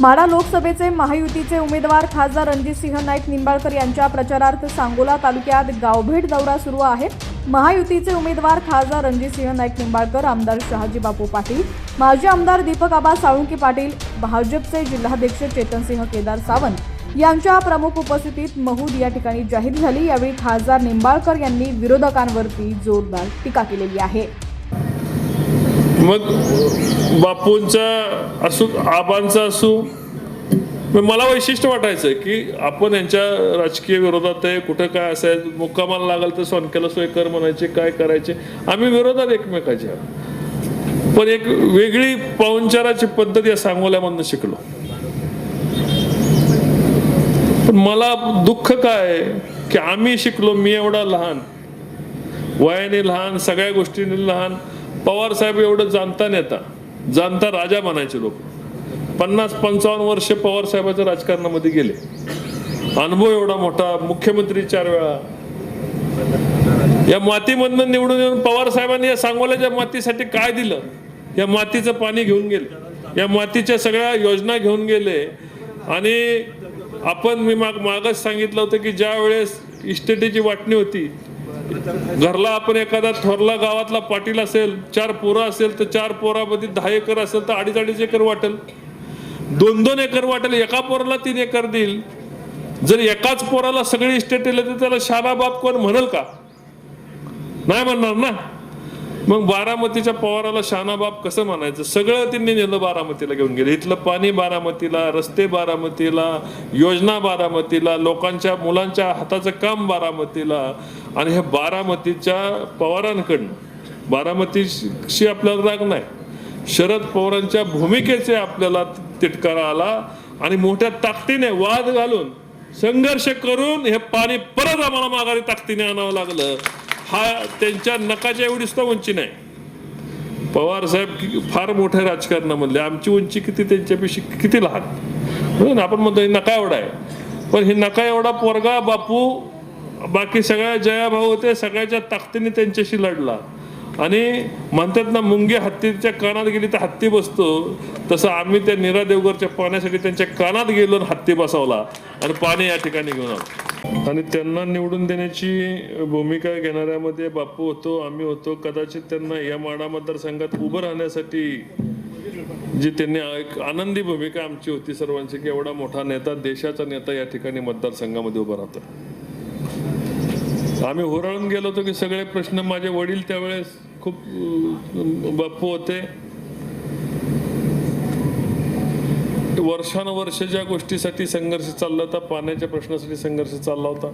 माढा लोकसभेचे महायुतीचे उमेदवार खासदार रणजितसिंह नाईक निंबाळकर यांच्या प्रचारार्थ सांगोला तालुक्यात गावभेट दौरा सुरू आहे. महायुतीचे उमेदवार खासदार रणजितसिंह नाईक निंबाळकर आमदार शहाजी बापू पाटील माजी आमदार दीपक आबा साळुंके पाटील भाजपचे जिल्हाध्यक्ष चेतनसिंह केदार सावंत यांच्या प्रमुख उपस्थितीत महूद या ठिकाणी जाहीर झाली. यावेळी खासदार निंबाळकर यांनी विरोधकांवरती जोरदार टीका केलेली आहे. मग बापूंचा असू आबांचा असू मग मला वैशिष्ट्य वाटायचं की आपण यांच्या राजकीय विरोधात आहे कुठं काय असायचं मुक्कामाला लागल तर सोनक्याला सोय कर म्हणायचे काय करायचे. आम्ही विरोधात एकमेकाच्या पण एक वेगळी पाहुणचाराची पद्धत या सांगोल्यामधनं शिकलो. पण मला दुःख काय आहे की आम्ही शिकलो मी एवढा लहान. वयाने लहान सगळ्या गोष्टींनी लहान. पवार साहेब एवढं जाणता नेता जाणता राजा म्हणायचे लोक. पन्नास पंचावन्न वर्ष पवार साहेबाच्या राजकारणामध्ये गेले. अनुभव एवढा मोठा मुख्यमंत्री चार वेळा. या मातीमधनं निवडून येऊन पवार साहेबांनी या सांगोल्याच्या मातीसाठी काय दिलं? या मातीचं पाणी घेऊन गेले. या मातीच्या सगळ्या योजना घेऊन गेले. आणि आपण मी माग मागच सांगितलं होतं की ज्या वेळेस इस्टेटीची वाटणी होती घरला आपण एखादा थोरला गावातला पाटील असेल चार पोरं असेल तर चार पोरामध्ये दहा एकर असेल तर अडीच अडीच एकर वाटेल. दोन दोन एकर वाटेल एका पोराला तीन एकर देईल. जर एकाच पोराला सगळी इस्टेट दिले तर त्याला शाला कोण म्हणेल का? नाही म्हणणार ना? मग बारामतीच्या पवाराला शानाबाब कसं म्हणायचं? सगळं त्यांनी नेलं बारामतीला घेऊन गेले. इथलं पाणी बारामतीला रस्ते बारामतीला योजना बारामतीला लोकांच्या मुलांच्या हाताचं काम बारामतीला आणि हे बारामतीच्या पवारांकडनं. बारामतीशी आपल्याला राग नाही. शरद पवारांच्या भूमिकेचे आपल्याला तिटकारा आला आणि मोठ्या ताकदीने वाद घालून संघर्ष करून हे पाणी परत आम्हाला माघारी ताकदीने आणावं लागलं. हा त्यांच्या नकाच्या एवढी सुद्धा उंची नाही. पवार साहेब फार मोठ्या राजकारणामधले आमची उंची किती त्यांच्यापेक्षा किती लहान? म्हणून ना, आपण म्हणतो हे नका एवढा आहे. पण हे नका एवढा पोरगा बापू बाकी सगळ्या जयाभाऊ होते सगळ्याच्या ताकदीने त्यांच्याशी लढला. आणि म्हणतात ना मुंगी हत्तीच्या कानात गेली तर हत्ती बसतो. तसं आम्ही त्या निरा देवगरच्या पाण्यासाठी त्यांच्या कानात गेलो आणि हत्ती बसवला. आणि पाणी या ठिकाणी घेऊन आलो. आणि त्यांना निवडून देण्याची भूमिका घेणाऱ्यामध्ये बापू होतो आम्ही होतो. कदाचित त्यांना या माडा मतदारसंघात उभं राहण्यासाठी जी त्यांनी एक आनंदी भूमिका आमची होती सर्वांची की एवढा मोठा नेता देशाचा नेता या ठिकाणी मतदारसंघामध्ये उभा राहतो. आम्ही होरळून गेलो होतो की सगळे प्रश्न माझे वडील त्यावेळेस खूप बापू बाप्पू होते. वर्षानुवर्ष ज्या गोष्टीसाठी संघर्ष चालला होता पाण्याच्या प्रश्नासाठी संघर्ष चालला होता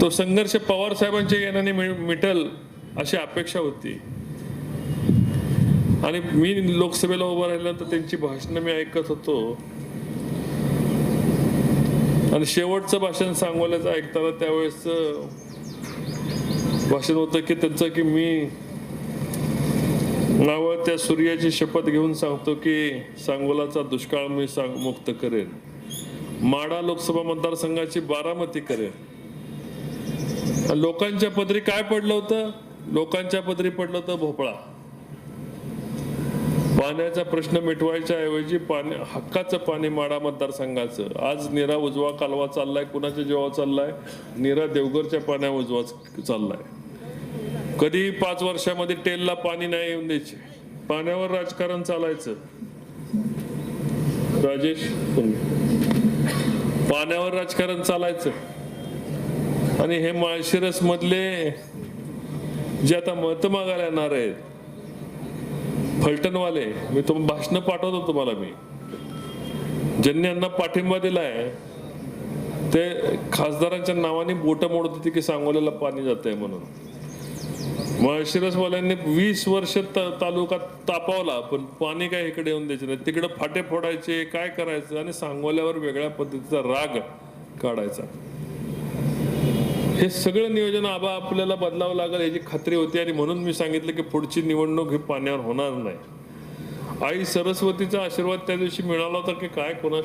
तो संघर्ष पवार साहेबांच्या येण्याने मिटल अशी अपेक्षा होती. आणि मी लोकसभेला उभं राहिल्यानंतर त्यांची भाषणं मी ऐकत होतो. आणि शेवटचं भाषण सांगवल्याचं ऐकताना त्यावेळेस भाषण होतं की त्यांचं की मी नाव त्या सूर्याची शपथ घेऊन सांगतो की सांगोलाचा दुष्काळ मी सांग मुक्त करेन. माडा लोकसभा मतदारसंघाची बारामती करेन. लोकांच्या पदरी काय पडलं होतं? लोकांच्या पदरी पडलं होतं भोपळा. पाण्याचा प्रश्न मिटवायच्या ऐवजी पाणी हक्काचं पाणी माडा मतदारसंघाचं. आज निरा उजवा कालवा चाललाय कुणाच्या जेव्हा चाललाय? निरा देवगरच्या पाण्या उजवा चाललाय. कधी पाच वर्षामध्ये टेलला पाणी नाही येऊन द्यायचे. पाण्यावर राजकारण चालायचं. राजेश पाण्यावर राजकारण चालायचं. आणि हे माळशिरस मधले जे आता मत मागायला येणार आहेत फलटणवाले मी तुम भाषण पाठवतो तुम्हाला मी. ज्यांनी यांना पाठिंबा दिलाय ते खासदारांच्या नावाने बोट मोडत होती की सांगोल्याला पाणी जात आहे म्हणून. माळशिरसवाल्यांनी वीस वर्ष त- तालुका तापावला पण पाणी काय इकडे येऊन द्यायचे नाही. तिकडे फाटे फोडायचे काय करायचं आणि सांगोल्यावर वेगळ्या पद्धतीचा राग काढायचा. हे सगळं नियोजन आबा आपल्याला बदलावं लागेल याची खात्री होती. आणि म्हणून मी सांगितलं की पुढची निवडणूक ही पाण्यावर होणार नाही. आई सरस्वतीचा आशीर्वाद त्या दिवशी मिळाला होता की काय कोणास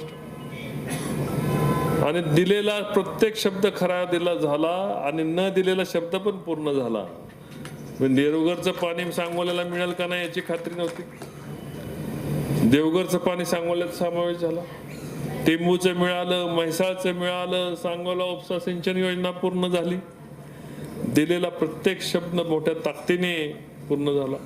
आणि दिलेला प्रत्येक शब्द खरा दिला झाला आणि न दिलेला शब्द पण पूर्ण झाला. देवघरचं पाणी सांगोल्याला मिळेल का नाही याची खात्री नव्हती. देवघरचं पाणी सांगोल्यात समावेश झाला. टेंबूचं मिळालं म्हैसाळचं मिळालं सांगोला उपसा सिंचन योजना पूर्ण झाली. दिलेला प्रत्येक शब्द मोठ्या ताकदीने पूर्ण झाला.